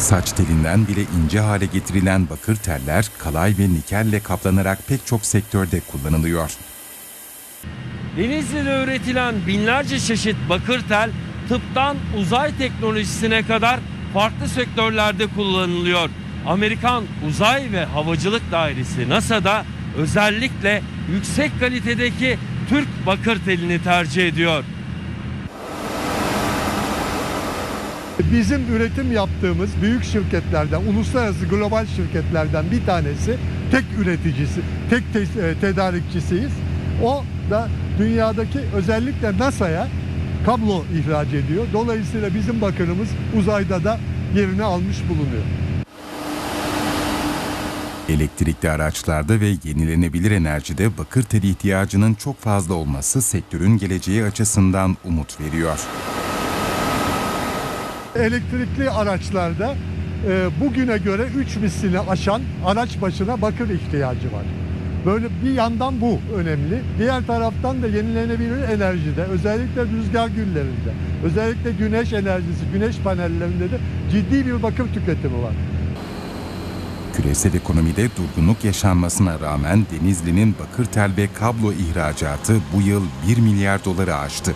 Saç telinden bile ince hale getirilen bakır teller kalay ve nikelle kaplanarak pek çok sektörde kullanılıyor. Denizli'de üretilen binlerce çeşit bakır tel tıptan uzay teknolojisine kadar farklı sektörlerde kullanılıyor. Amerikan Uzay ve Havacılık Dairesi NASA'da özellikle yüksek kalitedeki Türk bakır telini tercih ediyor. Bizim üretim yaptığımız büyük şirketlerden, uluslararası global şirketlerden bir tanesi, tek üreticisi, tek te- e, tedarikçisiyiz. O da dünyadaki özellikle NASA'ya kablo ihraç ediyor. Dolayısıyla bizim bakırımız uzayda da yerini almış bulunuyor. Elektrikli araçlarda ve yenilenebilir enerjide bakır teli ihtiyacının çok fazla olması sektörün geleceği açısından umut veriyor. Elektrikli araçlarda e, bugüne göre 3 mislini aşan araç başına bakır ihtiyacı var. Böyle bir yandan bu önemli. Diğer taraftan da yenilenebilir enerjide, özellikle rüzgar güllerinde, özellikle güneş enerjisi, güneş panellerinde de ciddi bir bakır tüketimi var. Küresel ekonomide durgunluk yaşanmasına rağmen Denizli'nin bakır tel ve kablo ihracatı bu yıl 1 milyar doları aştı.